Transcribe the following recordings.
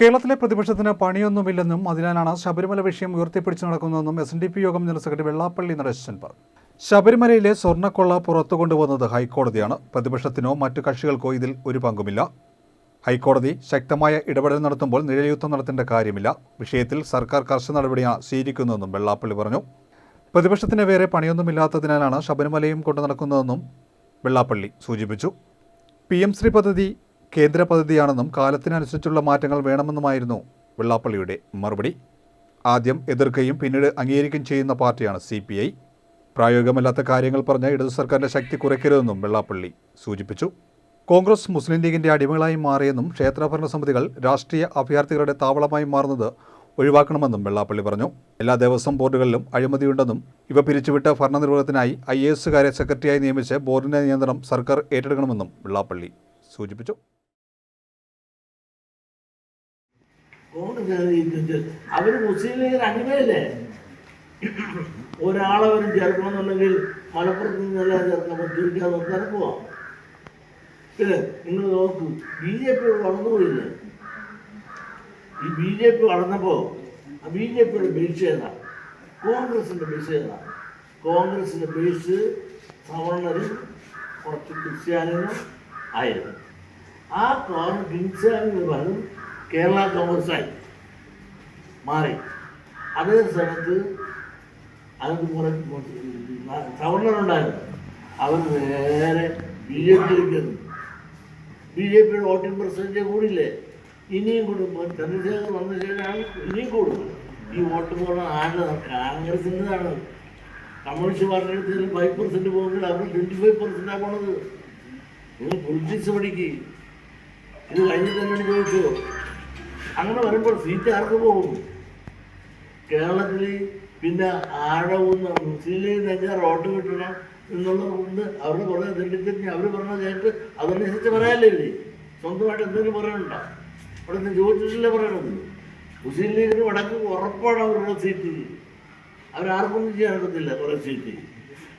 കേരളത്തിലെ പ്രതിപക്ഷത്തിന് പണിയൊന്നുമില്ലെന്നും അതിനാലാണ് ശബരിമല വിഷയം ഉയർത്തിപ്പിടിച്ചു നടക്കുന്നതെന്നും എസ് എൻ ഡി പി യോഗം ജനറൽ സെക്രട്ടറി വെള്ളാപ്പള്ളി നടേശൻ പറഞ്ഞു. ശബരിമലയിലെ സ്വർണക്കൊള്ള പുറത്തു കൊണ്ടുവന്നത് ഹൈക്കോടതിയാണ്. പ്രതിപക്ഷത്തിനോ മറ്റു കക്ഷികൾക്കോ ഇതിൽ ഒരു പങ്കുമില്ല. ഹൈക്കോടതി ശക്തമായ ഇടപെടൽ നടത്തുമ്പോൾ നിഴൽയുദ്ധം നടത്തേണ്ട കാര്യമില്ല. വിഷയത്തിൽ സർക്കാർ കർശന നടപടിയാണ് സ്വീകരിക്കുന്നതെന്നും വെള്ളാപ്പള്ളി പറഞ്ഞു. പ്രതിപക്ഷത്തിന് വേറെ പണിയൊന്നുമില്ലാത്തതിനാലാണ് ശബരിമലയും കൊണ്ടു നടക്കുന്നതെന്നും വെള്ളാപ്പള്ളി സൂചിപ്പിച്ചു. പി എം ശ്രീ പദ്ധതി കേന്ദ്ര പദ്ധതിയാണെന്നും കാലത്തിനനുസരിച്ചുള്ള മാറ്റങ്ങൾ വേണമെന്നുമായിരുന്നു വെള്ളാപ്പള്ളിയുടെ മറുപടി. ആദ്യം എതിർക്കുകയും പിന്നീട് അംഗീകരിക്കുകയും ചെയ്യുന്ന പാർട്ടിയാണ് സി പി ഐ. പ്രായോഗികമല്ലാത്ത കാര്യങ്ങൾ പറഞ്ഞ ഇടതു സർക്കാരിന്റെ ശക്തി കുറയ്ക്കരുതെന്നും വെള്ളാപ്പള്ളി സൂചിപ്പിച്ചു. കോൺഗ്രസ് മുസ്ലിം ലീഗിന്റെ അടിമകളായി മാറിയെന്നും ക്ഷേത്രഭരണ സമിതികൾ രാഷ്ട്രീയ അഭ്യർത്ഥികളുടെ താവളമായി മാറുന്നത് ഒഴിവാക്കണമെന്നും വെള്ളാപ്പള്ളി പറഞ്ഞു. എല്ലാ ദേവസ്വം ബോർഡുകളിലും അഴിമതിയുണ്ടെന്നും ഇവ പിരിച്ചുവിട്ട് ഭരണനിർവഹണത്തിനായി ഐ എ എസുകാരെ സെക്രട്ടറിയായി നിയമിച്ച് ബോർഡിന്റെ നിയന്ത്രണം സർക്കാർ ഏറ്റെടുക്കണമെന്നും വെള്ളാപ്പള്ളി സൂചിപ്പിച്ചു. അവർ മുസ്ലിം ലീഗിന് അടിമയല്ലേ ഒരാളവരും ചേർക്കണമെന്നുണ്ടെങ്കിൽ മലപ്പുറത്ത് നിന്നല്ല ചേർക്കണം തിരിക്കാൻ നിർത്താൻ പോവാം പിന്നെ നിങ്ങൾ നോക്കൂ ബി ജെ പി വളർന്നുപോയില്ലേ ഈ ബി ജെ പി വളർന്നപ്പോ ആ ബി ജെ പിയുടെ ബേസ് ഏതാ? കോൺഗ്രസിന്റെ ബേസ് ഏതാ? കോൺഗ്രസിന്റെ ബേസ് സവർണരും കുറച്ച് ക്രിസ്ത്യാനികളും ആയിരുന്നു. ആ ക്രിസ്ത്യാനികൾ പലരും കേരള കോൺഗ്രസ്സായി മാറി. അതേ സമയത്ത് അതിന് കുറെ സവർണറുണ്ടായിരുന്നു അവർ നേരെ ബി ജെ പിയിലേക്ക് ബി ജെ പിയുടെ വോട്ടിംഗ് പെർസെന്റേജ് കൂടില്ലേ ഇനിയും കൂടുമ്പോൾ ചന്ദ്രശേഖർ വന്ന ശേഷമാണ് ഇനിയും കൂടും. ഈ വോട്ട് പോകണം ആരുടെ കോൺഗ്രസിന്റെതാണ്. കമ്മ്യൂണിസ്റ്റ് പാർട്ടിയുടെ ഫൈവ് പെർസെന്റ് പോകുമ്പോൾ അവർ ട്വന്റി ഫൈവ് പെർസെന്റാണ് പോണത് നിങ്ങൾ പൊളിറ്റിക്സ് പഠിക്കുക ഇത് കഴിഞ്ഞിട്ട് എന്നോട് ചോദിച്ചു അങ്ങനെ വരുമ്പോൾ സീറ്റ് ആർക്ക് പോകും? കേരളത്തിൽ പിന്നെ ആഴവുന്ന മുസ്ലിം ലീഗിന് എങ്ങനെ വോട്ട് കിട്ടണം എന്നുള്ളത് കൊണ്ട് അവർ കുറേ തെണ്ടിത്തിരിഞ്ഞ് അവർ പറഞ്ഞ കേട്ട് അതനുസരിച്ച് പറയാല്ലേ ഇല്ലേ സ്വന്തമായിട്ട് എന്തെങ്കിലും പറയാനുണ്ടോ? അവിടെ നിന്ന് ചോദിച്ചിട്ടില്ല പറയണത്? മുസ്ലിം ലീഗിന് വടക്ക് ഉറപ്പാണ് അവരുടെ സീറ്റ്. അവരാർക്കൊന്നും ചെയ്യാൻ ഒക്കത്തില്ല കുറേ സീറ്റ്.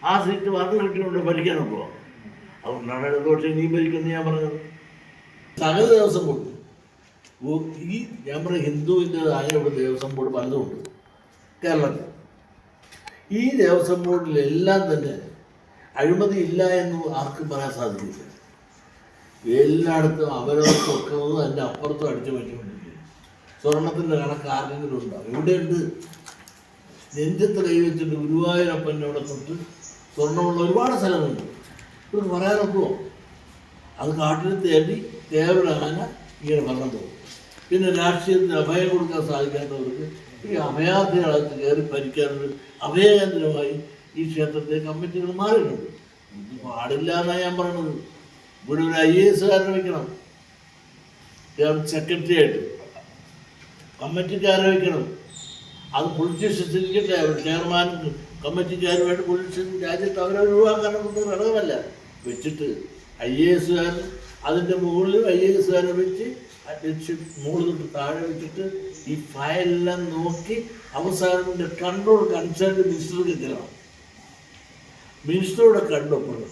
ആ സീറ്റ് മാത്രം കിട്ടിയുണ്ട് ഭരിക്കാനൊക്കെ അതുകൊണ്ടാണ് ഇടതുപക്ഷം നീ ഭരിക്കുന്നത് ഞാൻ പറഞ്ഞത്. സകല ദിവസം ഓ- ഈ ഞാൻ പറഞ്ഞ ഹിന്ദുവിന്റെതായ ഒരു ദേവസ്വം ബോർഡ് പലതുമുണ്ട് കേരളത്തിൽ. ഈ ദേവസ്വം ബോർഡിലെല്ലാം തന്നെ അഴിമതി ഇല്ല എന്ന് ആർക്കും പറയാൻ സാധിക്കില്ല. എല്ലായിടത്തും അവരവർക്ക് വെക്കുന്നത് അതിന്റെ അപ്പുറത്തും അടിച്ചു പറ്റിക്കൊണ്ടിരിക്കും സ്വർണത്തിന്റെ കണക്ക് ആർക്കെങ്കിലും ഉണ്ടാവും ഇവിടെയുണ്ട് നെഞ്ചത്ത് കൈ വെച്ചിട്ട് ഗുരുവായൂരപ്പന്റെ അവിടെ തൊട്ട് സ്വർണമുള്ള ഒരുപാട് സ്ഥലങ്ങളുണ്ട്. ഇവർക്ക് പറയാനൊക്കുമോ അത് കാട്ടിൽ തേടി തേവരാന ഇങ്ങനെ പറഞ്ഞു പോകും. പിന്നെ രാഷ്ട്രീയത്തിന് അഭയം കൊടുക്കാൻ സാധിക്കാത്തവർക്ക് ഈ അഭയാർത്ഥികളകത്ത് കയറി ഭരിക്കാനൊരു അഭയകേന്ദ്രമായി ഈ ക്ഷേത്രത്തെ കമ്മിറ്റികൾ മാറിയിട്ടുണ്ട്. പാടില്ല എന്നാണ് ഞാൻ പറയുന്നത് ഇവിടെ ഒരു ഐ എ എസുകാരനെ വയ്ക്കണം സെക്രട്ടറി ആയിട്ട് കമ്മിറ്റിക്കാരെ വയ്ക്കണം അത് പൊളിറ്റീഷ്യൻ ഇരിക്കട്ടെ. അവർ ചെയർമാനും കമ്മിറ്റിക്കാരുമായിട്ട് പൊളിറ്റീഷ്യൻ രാജ്യത്ത് അവരെ ഒഴിവാക്കാനൊന്നും ഘടകമല്ല. വെച്ചിട്ട് ഐ എ എസുകാരൻ അതിന്റെ മുകളിൽ ഐ എ എസുകാരെ വെച്ച് വെച്ച് മുകളിൽ തൊട്ട് താഴെ വെച്ചിട്ട് ഈ ഫയലെല്ലാം നോക്കി അവസാനം കൺട്രോൾ കൺസേൺ മിനിസ്റ്റർക്ക് എത്തണം മിനിസ്റ്ററുടെ കണ്ടൊപ്പണം